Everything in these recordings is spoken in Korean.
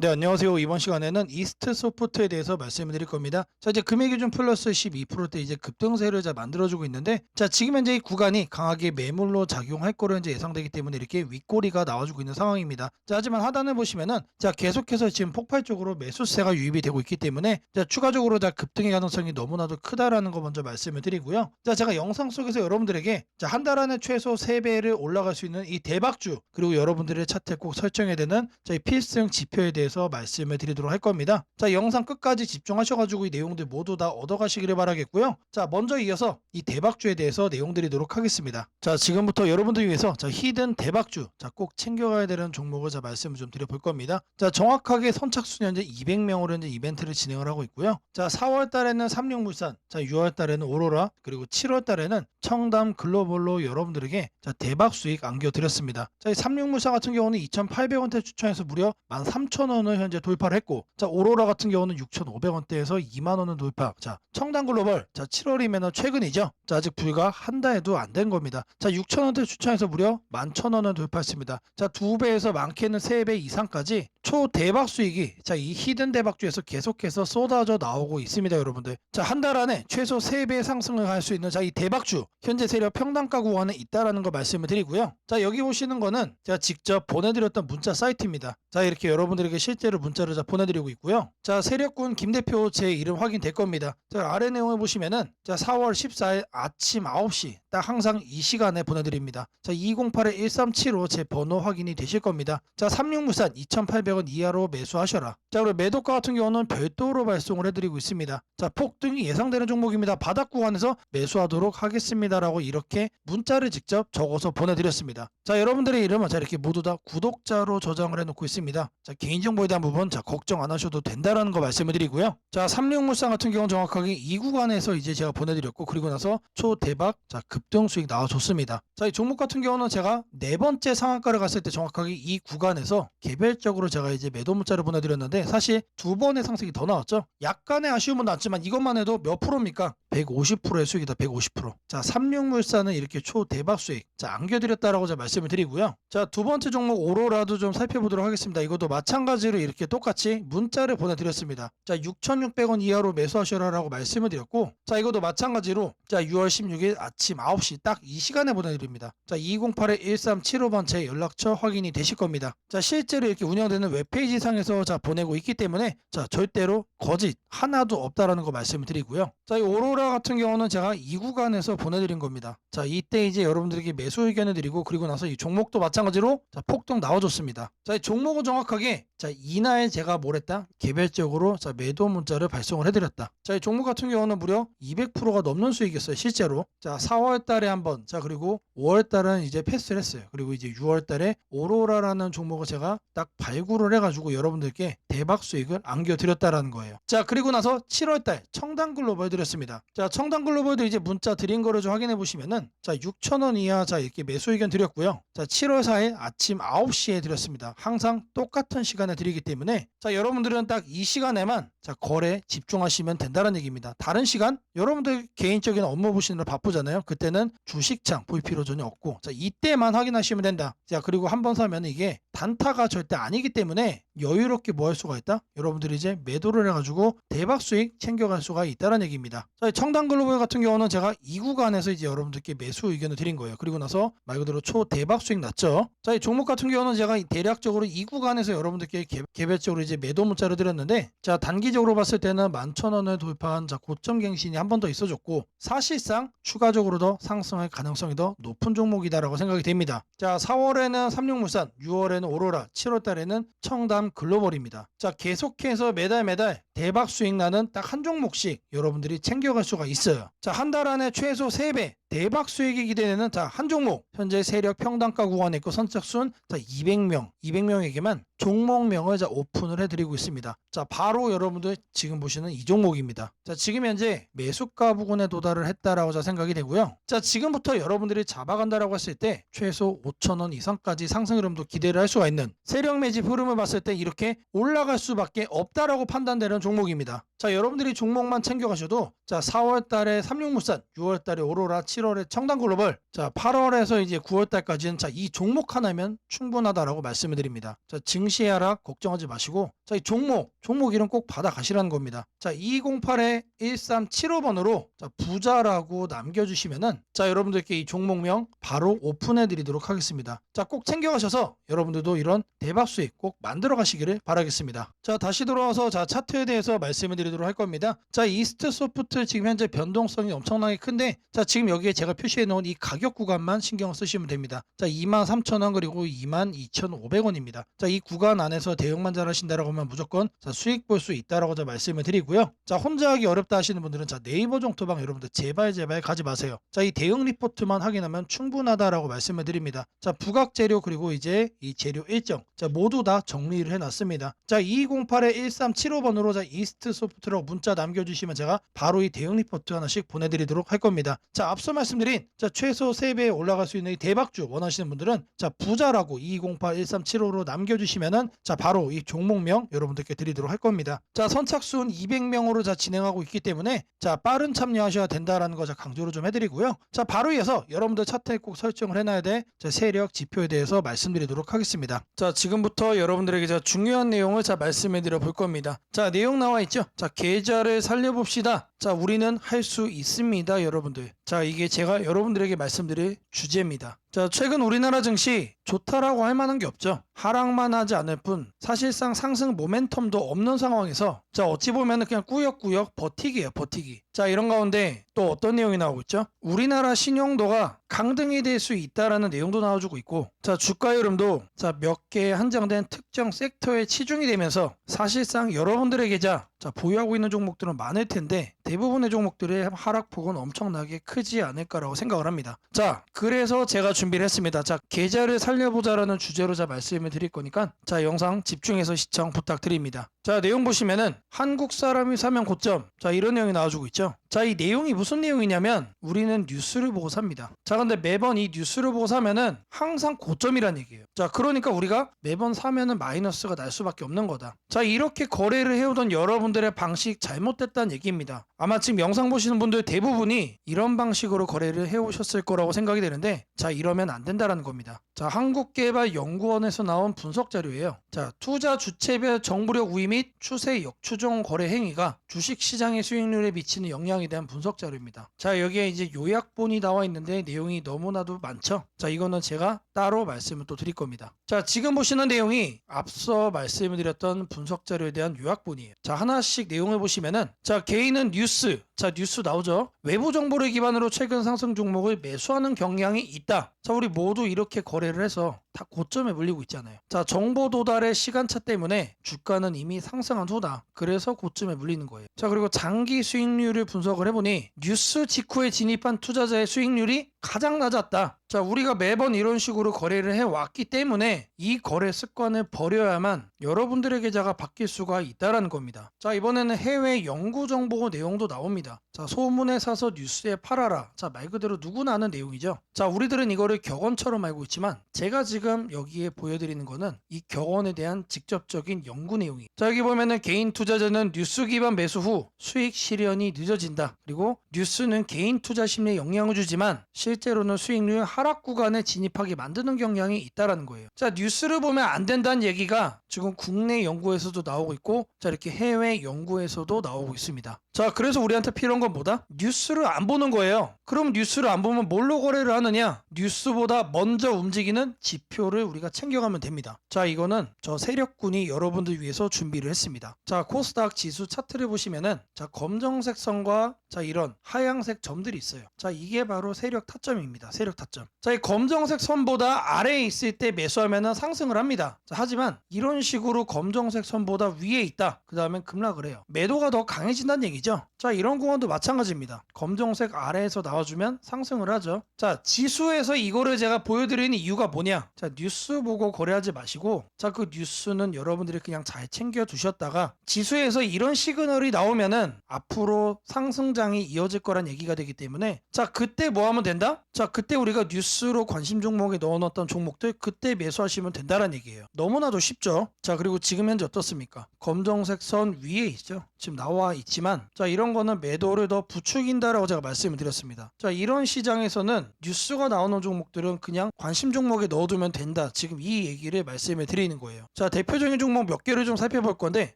네, 안녕하세요. 이번 시간에는 이스트 소프트에 대해서 말씀을 드릴 겁니다. 자, 이제 금액 기준 플러스 12%대 이제 급등세를 자 만들어주고 있는데, 자, 지금 현재 이 구간이 강하게 매물로 작용할 거로 이제 예상되기 때문에 이렇게 윗꼬리가 나와주고 있는 상황입니다. 자, 하지만 하단을 보시면은, 자, 계속해서 지금 폭발적으로 매수세가 유입이 되고 있기 때문에, 자, 추가적으로 자, 급등의 가능성이 너무나도 크다라는 거 먼저 말씀을 드리고요. 자, 제가 영상 속에서 여러분들에게, 자, 한 달 안에 최소 3배를 올라갈 수 있는 이 대박주, 그리고 여러분들의 차트에 꼭 설정해야 되는 저희 필승 지표에 대해서 말씀을 드리도록 할 겁니다. 자, 영상 끝까지 집중하셔가지고 이 내용들 모두 다 얻어가시기를 바라겠고요. 자, 먼저 이어서 이 대박주에 대해서 내용 드리도록 하겠습니다. 자, 지금부터 여러분들 위해서 자, 히든 대박주, 자, 꼭 챙겨가야 되는 종목을 자, 말씀을 좀 드려볼 겁니다. 자, 정확하게 선착순 현재 200명으로 현재 이벤트를 진행을 하고 있고요. 자, 4월 달에는 삼룡물산, 자, 6월 달에는 오로라, 그리고 7월 달에는 청담 글로벌로 여러분들에게 자, 대박 수익 안겨드렸습니다. 자, 이 삼룡물산 같은 경우는 2,800원대 추천해서 무려 13,000원 을 현재 돌파를 했고, 자, 오로라 같은 경우는 6,500원대에서 2만 원을 돌파. 자, 청담 글로벌, 자, 7월이면 최근이죠. 자, 아직 불과 한 달도 안 된 겁니다. 자, 6,000원대 추천해서 무려 11,000원을 돌파했습니다. 자, 두 배에서 많게는 세 배 이상까지 초 대박 수익이 자, 이 히든 대박주에서 계속해서 쏟아져 나오고 있습니다, 여러분들. 자, 한 달 안에 최소 3배 상승을 할 수 있는 자, 이 대박주 현재 세력 평단가 구간에 있다라는 거 말씀을 드리고요. 자, 여기 보시는 거는 제가 직접 보내드렸던 문자 사이트입니다. 자, 이렇게 여러분들에게 실제로 문자를 자, 보내드리고 있고요. 자, 세력군 김 대표 제 이름 확인될 겁니다. 자, 아래 내용을 보시면은 자, 4월 14일 아침 9시 딱 항상 이 시간에 보내드립니다. 자, 2081-1375 제 번호 확인이 되실 겁니다. 자, 36무산 2,800원 이하로 매수하셔라. 자, 그리고 매도가 같은 경우는 별도로 발송을 해드리고 있습니다. 자, 폭등이 예상되는 종목입니다. 바닥 구간에서 매수하도록 하겠습니다라고 이렇게 문자를 직접 적어서 보내드렸습니다. 자, 여러분들의 이름은 자, 이렇게 모두 다 구독자로 저장을 해놓고 있습니다. 자, 개인정보 에 대한 부분 자, 걱정 안 하셔도 된다라는 거 말씀을 드리고요. 자, 36물산 같은 경우는 정확하게 이 구간에서 이제 제가 보내드렸고, 그리고 나서 초대박 자, 급등 수익 나와줬습니다. 자, 이 종목 같은 경우는 제가 네 번째 상한가를 갔을 때 정확하게 이 구간에서 개별적으로 제가 이제 매도 문자를 보내드렸는데 사실 두 번의 상승이 더 나왔죠. 약간의 아쉬움은 났지만 이것만 해도 몇 프로입니까? 150%의 수익이다. 150%. 자, 삼육물산은 이렇게 초대박 수익. 자, 안겨드렸다라고 제가 말씀을 드리고요. 자, 두 번째 종목 오로라도 좀 살펴보도록 하겠습니다. 이것도 마찬가지 로 이렇게 똑같이 문자를 보내드렸습니다. 자, 6,600원 이하로 매수하셔라라고 말씀을 드렸고, 자, 이것도 마찬가지로 자, 6월 16일 아침 9시 딱 이 시간에 보내드립니다. 자, 208-1375번 제 연락처 확인이 되실 겁니다. 자, 실제로 이렇게 운영되는 웹페이지 상에서 자, 보내고 있기 때문에 자, 절대로 거짓 하나도 없다라는 거 말씀을 드리고요. 자, 이 오로라 같은 경우는 제가 이 구간에서 보내드린 겁니다. 자, 이때 이제 여러분들에게 매수 의견을 드리고 그리고 나서 이 종목도 마찬가지로 자, 폭등 나와줬습니다. 자, 이 종목은 정확하게 자, 이날 제가 뭘 했다? 개별적으로 자, 매도 문자를 발송을 해드렸다. 자, 이 종목 같은 경우는 무려 200%가 넘는 수익이었어요, 실제로. 자, 4월 달에 한 번, 자, 그리고 5월 달은 이제 패스를 했어요. 그리고 이제 6월 달에 오로라라는 종목을 제가 딱 발굴을 해가지고 여러분들께 대박 수익을 안겨드렸다라는 거예요. 자, 그리고 나서 7월 달 청담 글로벌 드렸습니다. 자, 청담 글로벌도 이제 문자 드린 거를 좀 확인해 보시면은 자, 6,000원 이하 자, 이렇게 매수 의견 드렸고요. 자, 7월 4일 아침 9시에 드렸습니다. 항상 똑같은 시간에 드리기 때문에 자, 여러분들은 딱 이 시간에만 자, 거래 집중하시면 된다는 얘기입니다. 다른 시간 여러분들 개인적인 업무 보시느라 바쁘잖아요. 그때는 주식창 볼 필요 전혀 없고 자, 이때만 확인하시면 된다. 자, 그리고 한 번 사면 이게 단타가 절대 아니기 때문에 여유롭게 뭐 할 수가 있다? 여러분들이 이제 매도를 해가지고 대박 수익 챙겨갈 수가 있다는 얘기입니다. 자, 청담 글로벌 같은 경우는 제가 이 구간에서 이제 여러분들께 매수 의견을 드린 거예요. 그리고 나서 말 그대로 초 대박 수익 났죠. 자, 이 종목 같은 경우는 제가 대략적으로 이 구간에서 여러분들께 개, 개별적으로 이제 매도 문자를 드렸는데 자, 단기적으로 봤을 때는 11,000원을 돌파한 자, 고점 갱신이 한 번 더 있어졌고 사실상 추가적으로 더 상승할 가능성이 더 높은 종목이다라고 생각이 됩니다. 자, 4월에는 삼육물산, 6월에는 오로라, 7월 달에는 청담 글로벌입니다. 자, 계속해서 매달 매달 대박 수익 나는 딱 한 종목씩 여러분들이 챙겨갈 수가 있어요. 자, 한 달 안에 최소 3배 대박 수익이 기대되는 자, 한 종목. 현재 세력 평단가 구간에 있고 선착순 자, 200명, 200명에게만 종목명을 자, 오픈을 해드리고 있습니다. 자, 바로 여러분들 지금 보시는 이 종목입니다. 자, 지금 현재 매수가 부근에 도달을 했다라고 자, 생각이 되고요. 자, 지금부터 여러분들이 잡아간다라고 했을 때 최소 5천 원 이상까지 상승 흐름도 기대를 할 수가 있는 세력 매집 흐름을 봤을 때 이렇게 올라갈 수밖에 없다라고 판단되는 종목입니다. 자, 여러분들이 종목만 챙겨가셔도 자, 4월 달에 삼육물산, 6월 달에 오로라, 7월 7월에 청단 글로벌, 자 8월에서 이제 9월달까지는 자 이 종목 하나면 충분하다라고 말씀을 드립니다. 자 증시 하락 걱정하지 마시고 자 이 종목 종목 이름 꼭 받아 가시라는 겁니다. 자 208에 1375번으로 자 부자라고 남겨주시면은 자 여러분들께 이 종목명 바로 오픈해 드리도록 하겠습니다. 자 꼭 챙겨가셔서 여러분들도 이런 대박 수익 꼭 만들어 가시기를 바라겠습니다. 자 다시 돌아와서 자 차트에 대해서 말씀을 드리도록 할 겁니다. 자 이스트 소프트 지금 현재 변동성이 엄청나게 큰데 자 지금 여기 에 제가 표시해 놓은 이 가격 구간만 신경 쓰시면 됩니다. 자 23,000원 그리고 22,500원입니다. 자 이 구간 안에서 대응만 잘하신다라고 하면 무조건 자 수익 볼 수 있다라고 자 말씀을 드리고요. 자 혼자 하기 어렵다 하시는 분들은 자 네이버 정토방 여러분들 제발 제발 가지 마세요. 자 이 대응 리포트만 확인하면 충분하다라고 말씀을 드립니다. 자 부각 재료 그리고 이제 이 재료 일정 자 모두 다 정리를 해 놨습니다. 자 2208에 1375번으로 자 이스트 소프트라고 문자 남겨 주시면 제가 바로 이 대응 리포트 하나씩 보내 드리도록 할 겁니다. 자 앞서 말씀드린 자 최소 3배 올라갈 수 있는 이 대박주 원하시는 분들은 자 부자라고 2208 1375로 남겨주시면은 자 바로 이 종목명 여러분들께 드리도록 할 겁니다. 자 선착순 200명으로 자 진행하고 있기 때문에 자 빠른 참여하셔야 된다라는 거자 강조를 좀 해드리고요. 자 바로 이어서 여러분들 차트에 꼭 설정을 해놔야 될 자, 세력 지표에 대해서 말씀드리도록 하겠습니다. 자 지금부터 여러분들에게 자 중요한 내용을 자 말씀해드려 볼 겁니다. 자 내용 나와 있죠. 자 계좌를 살려봅시다. 자 우리는 할 수 있습니다, 여러분들. 자 이게 제가 여러분들에게 말씀드릴 주제입니다. 자 최근 우리나라 증시 좋다라고 할 만한 게 없죠. 하락만 하지 않을 뿐 사실상 상승 모멘텀도 없는 상황에서 자 어찌 보면 그냥 꾸역꾸역 버티기예요, 버티기. 자 이런 가운데 또 어떤 내용이 나오고 있죠? 우리나라 신용도가 강등이 될 수 있다라는 내용도 나와주고 있고 자 주가 흐름도 자 몇 개 한정된 특정 섹터에 치중이 되면서 사실상 여러분들의 계좌 자 보유하고 있는 종목들은 많을 텐데 대부분의 종목들의 하락폭은 엄청나게 크지 않을까라고 생각을 합니다. 자 그래서 제가 준비를 했습니다. 자 계좌를 살려보자라는 주제로 자 말씀을 드릴 거니까 자 영상 집중해서 시청 부탁드립니다. 자 내용 보시면은 한국 사람이 사면 고점 자 이런 내용이 나와주고 있죠. 자 이 내용이 무슨 내용이냐면 우리는 뉴스를 보고 삽니다. 자 근데 매번 이 뉴스를 보고 사면은 항상 고점이란 얘기예요. 자 그러니까 우리가 매번 사면은 마이너스가 날 수밖에 없는 거다. 자 이렇게 거래를 해오던 여러분들의 방식 잘못됐다는 얘기입니다. 아마 지금 영상 보시는 분들 대부분이 이런 방식으로 거래를 해오셨을 거라고 생각이 되는데 자 이 러면 안 된다라는 겁니다. 자 한국개발연구원에서 나온 분석 자료예요. 자 투자 주체별 정보력 우위 및 추세 역추종 거래 행위가 주식 시장의 수익률에 미치는 영향에 대한 분석 자료입니다. 자 여기에 이제 요약본이 나와 있는데 내용이 너무나도 많죠. 자 이거는 제가 따로 말씀을 또 드릴 겁니다. 자 지금 보시는 내용이 앞서 말씀을 드렸던 분석 자료에 대한 요약본이에요. 자 하나씩 내용을 보시면은 자 개인은 뉴스 자 뉴스 나오죠. 외부 정보를 기반으로 최근 상승 종목을 매수하는 경향이 있다. 자 우리 모두 이렇게 거래를 해서 다 고점에 물리고 있잖아요. 자 정보 도달의 시간차 때문에 주가는 이미 상승한 후다. 그래서 고점에 물리는 거예요. 자 그리고 장기 수익률을 분석을 해보니 뉴스 직후에 진입한 투자자의 수익률이 가장 낮았다. 자 우리가 매번 이런 식으로 거래를 해왔기 때문에 이 거래 습관을 버려야만 여러분들의 계좌가 바뀔 수가 있다라는 겁니다. 자 이번에는 해외 연구 정보 내용도 나옵니다. 자 소문에 사서 뉴스에 팔아라. 자 말 그대로 누구나 아는 내용이죠. 자 우리들은 이거를 격언처럼 알고 있지만 제가 지금 여기에 보여드리는 거는 이 격언에 대한 직접적인 연구 내용이. 자 여기 보면은 개인 투자자는 뉴스 기반 매수 후 수익 실현이 늦어진다. 그리고 뉴스는 개인 투자 심리에 영향을 주지만 실제로는 수익률 하락 구간에 진입하게 만드는 경향이 있다라는 거예요. 자 뉴스를 보면 안 된다는 얘기가 지금 국내 연구에서도 나오고 있고 자 이렇게 해외 연구에서도 나오고 있습니다. 자 그래서 우리한테 필요한 건 뭐다? 뉴스를 안 보는 거예요. 그럼 뉴스를 안 보면 뭘로 거래를 하느냐? 뉴스보다 먼저 움직이는 지표를 우리가 챙겨가면 됩니다. 자 이거는 저 세력군이 여러분들 위해서 준비를 했습니다. 자 코스닥 지수 차트를 보시면은 자 검정색 선과 자 이런 하양색 점들이 있어요. 자 이게 바로 세력 타점입니다. 세력 타점. 자 이 검정색 선보다 아래에 있을 때 매수하면은 상승을 합니다. 자 하지만 이런 식으로 검정색 선보다 위에 있다. 그 다음엔 급락을 해요. 매도가 더 강해진다는 얘기죠. 자 이런 공원도 마찬가지입니다. 검정색 아래에서 나와주면 상승을 하죠. 자 지수에서 이거를 제가 보여드리는 이유가 뭐냐? 자 뉴스 보고 거래하지 마시고 자 그 뉴스는 여러분들이 그냥 잘 챙겨 두셨다가 지수에서 이런 시그널이 나오면은 앞으로 상승장이 이어질 거란 얘기가 되기 때문에 자 그때 뭐 하면 된다? 자 그때 우리가 뉴스로 관심 종목에 넣어놨던 종목들 그때 매수하시면 된다는 얘기예요. 너무나도 쉽죠. 자 그리고 지금 현재 어떻습니까? 검정색 선 위에 있죠. 지금 나와 있지만 자 이런 거는 매도를 더 부추긴다라고 제가 말씀을 드렸습니다. 자 이런 시장에서는 뉴스가 나오는 종목들은 그냥 관심 종목에 넣어두면 된다. 지금 이 얘기를 말씀을 드리는 거예요. 자 대표적인 종목 몇 개를 좀 살펴볼 건데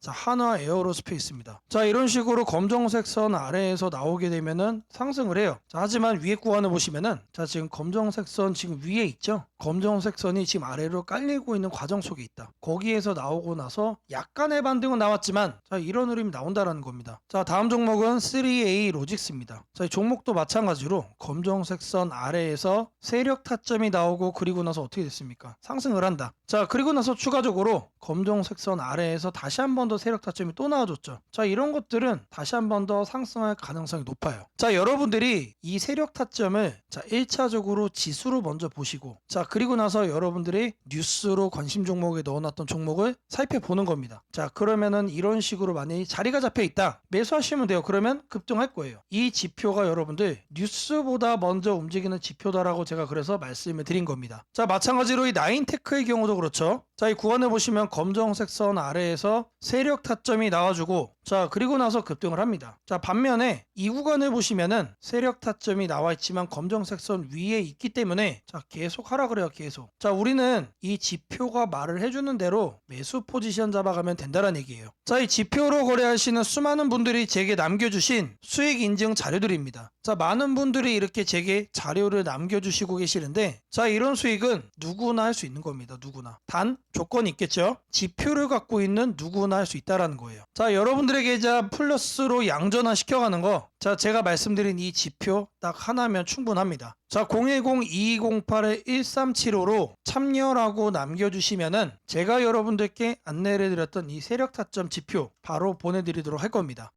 자 한화 에어로스페이스입니다. 자 이런 식으로 검정색 선 아래에서 나오게 되면은 상승을 해요. 자 하지만 위에 구간을 보시면은 자 지금 검정색 선 지금 위에 있죠. 검정색 선이 지금 아래로 깔리고 있는 과정 속에 있다. 거기에서 나오고 나서 약간의 반등은 나왔지만 자 이런 흐름이 나 온다라는 겁니다. 자 다음 종목은 3A 로직스입니다. 자 이 종목도 마찬가지로 검정색 선 아래에서 세력 타점이 나오고 그리고 나서 어떻게 됐습니까? 상승을 한다. 자 그리고 나서 추가적으로 검정색 선 아래에서 다시 한 번 더 세력 타점이 또 나와줬죠. 자 이런 것들은 다시 한 번 더 상승할 가능성이 높아요. 자 여러분들이 이 세력 타점을 자 1차적으로 지수로 먼저 보시고 자 그리고 나서 여러분들이 뉴스로 관심 종목에 넣어놨던 종목을 살펴보는 겁니다. 자 그러면은 이런 식으로 만약에 자리가 잡혀 있다 매수하시면 돼요. 그러면 급등할 거예요. 이 지표가 여러분들 뉴스보다 먼저 움직이는 지표다라고 제가 그래서 말씀을 드린 겁니다. 자 마찬가지로 이 나인테크의 경우도 그렇죠. 자 이 구간을 보시면 검정색 선 아래에서 세력 타점이 나와주고 자 그리고 나서 급등을 합니다. 자 반면에 이 구간을 보시면은 세력 타점이 나와 있지만 검정색 선 위에 있기 때문에 자 계속 하라 그래요 계속. 자 우리는 이 지표가 말을 해주는 대로 매수 포지션 잡아가면 된다는 얘기예요. 자 이 지표로 거래하시는 수많은 분들이 제게 남겨주신 수익 인증 자료들입니다. 자 많은 분들이 이렇게 제게 자료를 남겨주시고 계시는데 자 이런 수익은 누구나 할 수 있는 겁니다. 누구나. 단 조건이 있겠죠. 지표를 갖고 있는 누구나 할 수 있다라는 거예요. 자 여러분들에게 이제 플러스로 양전화 시켜가는 거. 자 제가 말씀드린 이 지표 딱 하나면 충분합니다. 자 010-2208-1375로 참여라고 남겨주시면은 제가 여러분들께 안내를 드렸던 이 세력 타점 지표 바로 보내드리도록 할 겁니다.